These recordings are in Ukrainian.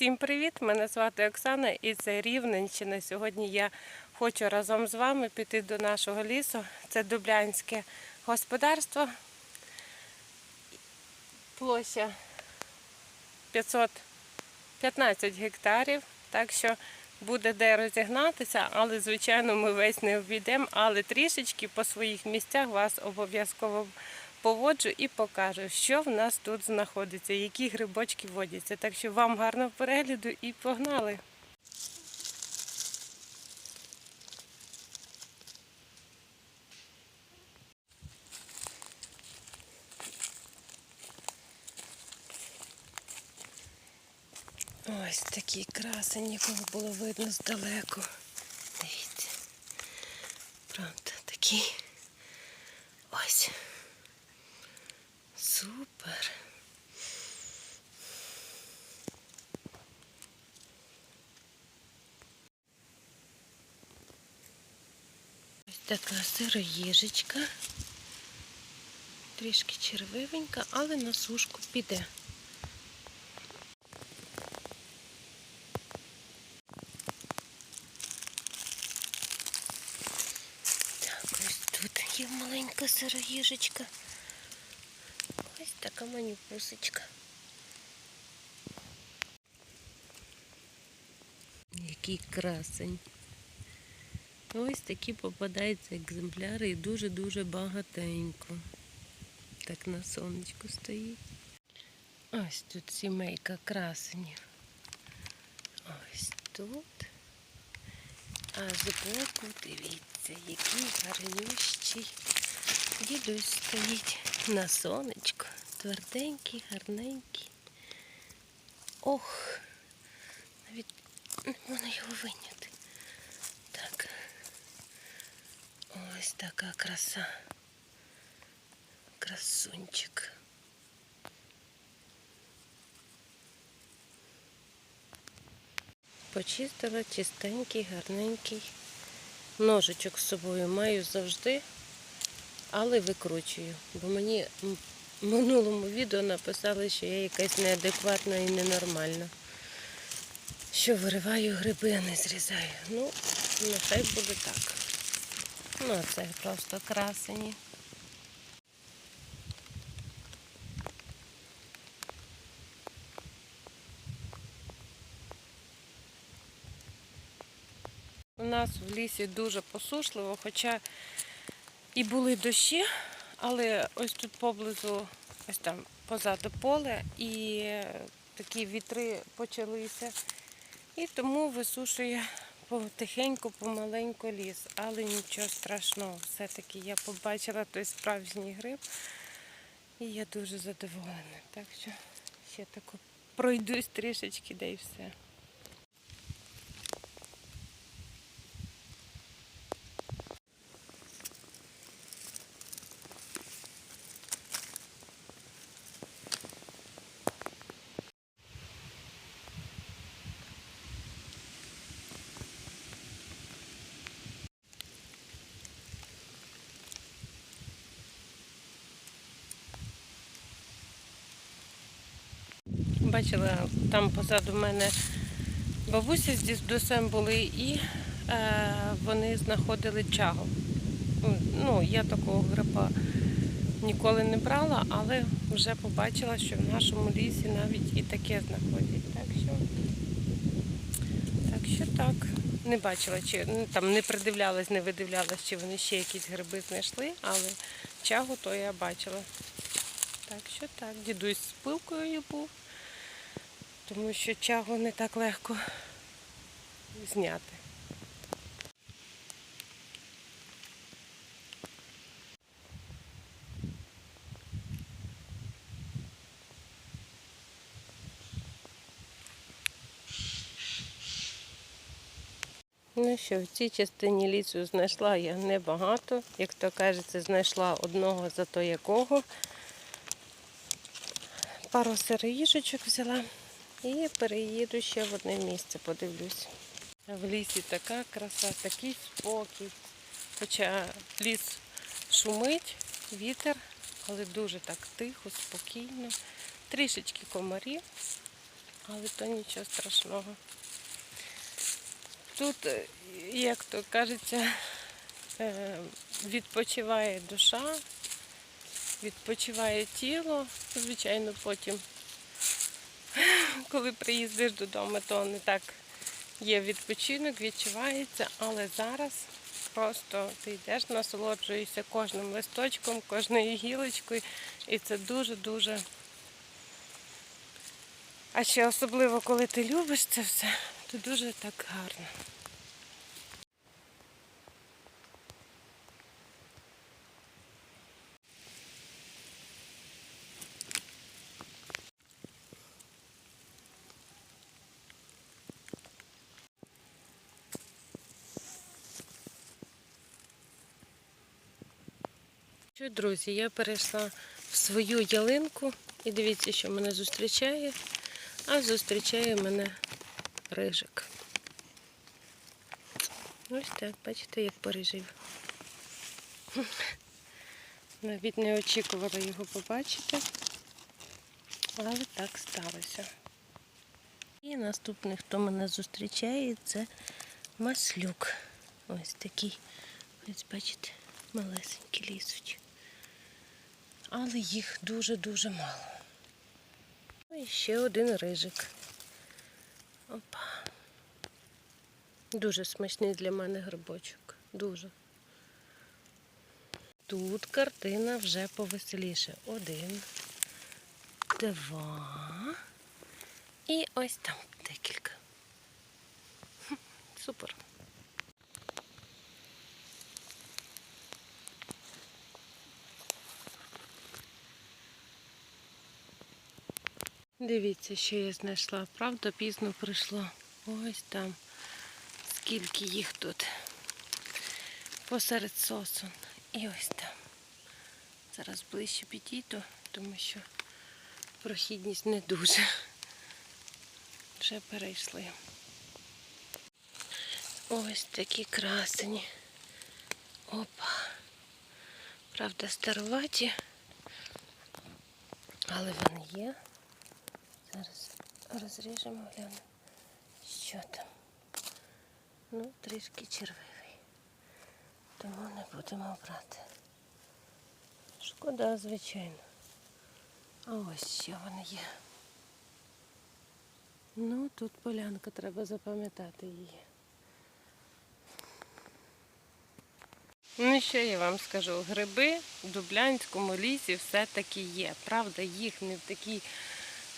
Всім привіт! Мене звати Оксана і це Рівненщина. Сьогодні я хочу разом з вами піти до нашого лісу. Це Дублянське господарство. Площа 515 гектарів. Так що буде де розігнатися, але звичайно ми весь не обійдемо, але трішечки по своїх місцях вас обов'язково поводжу і покажу, що в нас тут знаходиться, які грибочки водяться. Так що вам гарного перегляду і погнали! Ось такі красені, кого було видно здалеку. Дивіться. Правда, такі. Ось. Супер. Ось така сироїжечка. Трішки червивенька, але на сушку піде. Так, ось тут є маленька сироїжечка. Така манюпусечка. Який красень. Ось такі попадаються екземпляри і дуже-дуже багатенько. Так на сонечку стоїть. Ось тут сімейка красенів. Ось тут. А збоку, дивіться, який гарнющий дідусь стоїть на сонечку. Тверденький, гарненький. Ох, навіть не можна його виняти. Так. Ось така краса. Красунчик. Почистила чистенький, гарненький. Ножичок з собою маю завжди, але викручую. Бо мені в минулому відео написали, що я якась неадекватна і ненормальна. Що вириваю гриби, а не зрізаю. Ну, нехай буде так. Ну, а це просто красені. У нас в лісі дуже посушливо, хоча і були дощі, але ось тут поблизу, ось там позаду поле, і такі вітри почалися. І тому висушує потихеньку, помаленьку ліс. Але нічого страшного. Все-таки я побачила той справжній гриб. І я дуже задоволена. Так що ще тако пройдусь трішечки, де і все. Бачила, там позаду мене бабуся з дідусем були і е, вони знаходили чагу. Ну, я такого гриба ніколи не брала, але вже побачила, що в нашому лісі навіть і таке знаходять. Так що так. Що так. Не бачила, чи ну, там не придивлялась, не видивлялась, чи вони ще якісь гриби знайшли, але чагу то я бачила. Так що так, дідусь з пилкою був тому що чагу не так легко зняти. Ну що, в цій частині лісу знайшла я небагато. Як то кажеться, знайшла одного зато якого. Пару сироїжечок взяла. І переїду ще в одне місце, подивлюсь. В лісі така краса, такий спокій. Хоча ліс шумить, вітер, але дуже так тихо, спокійно. Трішечки комарів, але то нічого страшного. Тут, як то кажеться, е, відпочиває душа, відпочиває тіло, звичайно, потім, коли приїздиш додому, то не так є відпочинок, відчувається, але зараз просто ти йдеш, насолоджуєшся кожним листочком, кожною гілочкою, і це дуже-дуже. А ще особливо, коли ти любиш це все, то дуже так гарно. Що, друзі, я перейшла в свою ялинку і дивіться, що мене зустрічає. А зустрічає мене рижик. Ось так, бачите, як порижив. Навіть не очікувала його побачити, але так сталося. І наступний, хто мене зустрічає, це маслюк. Ось такий, ось бачите, малесенький лісуть. Але їх дуже-дуже мало. Ну і ще один рижик. Опа. Дуже смачний для мене грибочок. Дуже. Тут картина вже повеселіше. Один, два. І ось там декілька. Супер. Дивіться, що я знайшла. Правда, пізно прийшла. Ось там. Скільки їх тут. Посеред сосон. І ось там. Зараз ближче підійду, тому що прохідність не дуже. Вже перейшли. Ось такі красені. Опа. Правда, староваті, але вони є. Зараз розріжемо, глянемо, що там. Ну, трішки червивий. Тому не будемо брати. Шкода, звичайно. А ось що вони є. Ну, тут полянка, треба запам'ятати її. Ну, що я вам скажу? Гриби в Дублянському лісі все-таки є. Правда, їх не в такій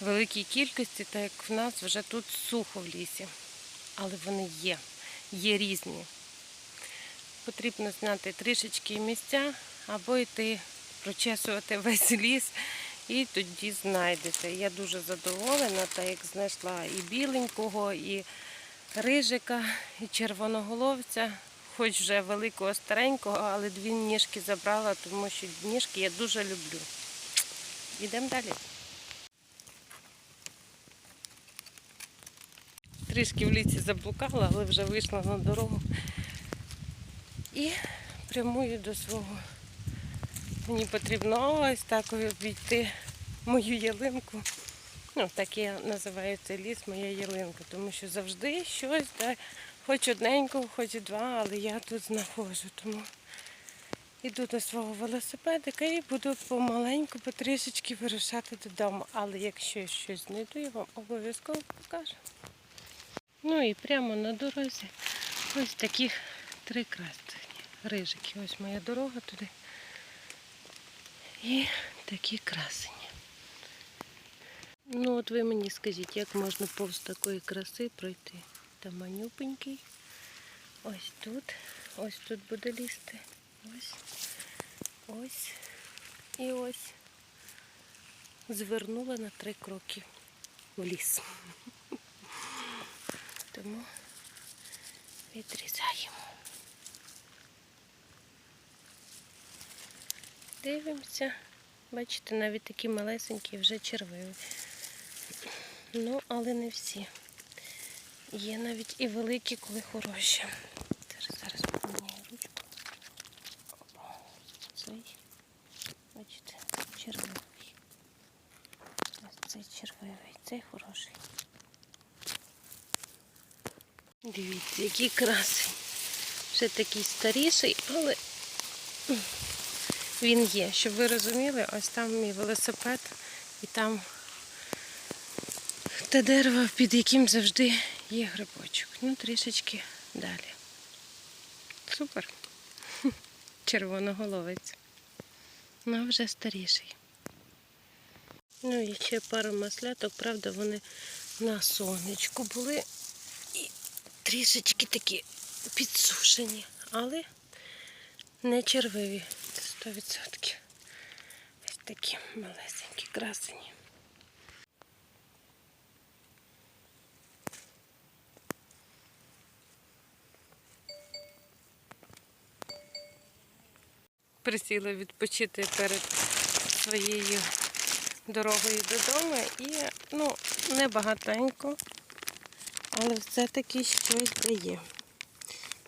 великій кількості, так як в нас вже тут сухо в лісі. Але вони є, є різні. Потрібно знати трішечки місця або йти прочесувати весь ліс і тоді знайдете. Я дуже задоволена, так як знайшла і біленького, і рижика, і червоноголовця, хоч вже великого старенького, але дві ніжки забрала, тому що ніжки я дуже люблю. Йдемо далі. Трішки в лісі заблукала, але вже вийшла на дорогу. І прямую до свого. Мені потрібно ось так обійти мою ялинку. Ну, так я називаю цей ліс моя ялинка, тому що завжди щось, да, хоч одненько, хоч два, але я тут знаходжу. Тому йду до свого велосипедика і буду помаленьку, потрішечки вирушати додому. Але якщо я щось знайду, я вам обов'язково покажу. Ну і прямо на дорозі ось таких три красні рижики. Ось моя дорога туди. І такі красені. Ну от ви мені скажіть, як можна повз такої краси пройти? Там манюпенький. Ось тут. Ось тут буде лізти. Ось. Ось. І ось. Звернула на три кроки в ліс. Тому відрізаємо. Дивимося. Бачите, навіть такі малесенькі вже червиві. Ну, але не всі. Є навіть і великі, коли хороші. Зараз, зараз поміняю ручку. Опа. Цей, бачите, червивий. Ось цей червивий, цей хороший. Дивіться, який красень. Вже такий старіший, але він є. Щоб ви розуміли, ось там мій велосипед і там те дерево, під яким завжди є грибочок. Ну, трішечки далі. Супер. Червоноголовець. Ну, вже старіший. Ну і ще пару масляток, правда, вони на сонечку були трішечки такі підсушені, але не червиві. Це 100%. Ось такі малесенькі красені. Присіла відпочити перед своєю дорогою додому і ну, не багатенько, але все-таки щось дає.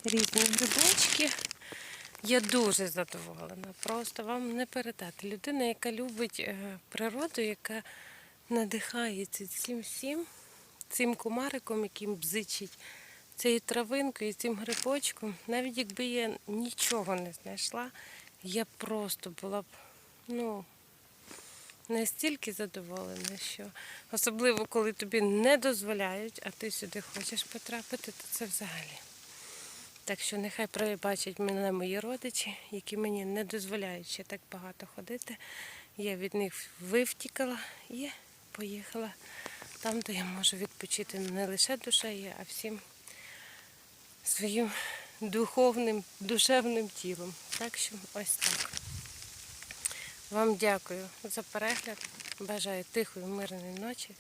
Різні грибочки. Я дуже задоволена. Просто вам не передати. Людина, яка любить е, природу, яка надихається цим всім, цим комариком, яким бзичить, цією травинкою, цим грибочком. Навіть якби я нічого не знайшла, я просто була б, ну, настільки задоволена, що особливо коли тобі не дозволяють, а ти сюди хочеш потрапити, то це взагалі. Так що нехай пробачать мене мої родичі, які мені не дозволяють ще так багато ходити. Я від них вивтікала і поїхала там, де я можу відпочити не лише душею, а всім своїм духовним, душевним тілом. Так що ось так. Вам дякую за перегляд. Бажаю тихої, мирної ночі,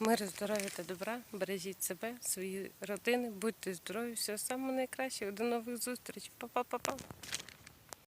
миру, здоров'я та добра. Бережіть себе, свої родини, будьте здорові, всього самого найкращого. До нових зустрічей. Па-па-па-па.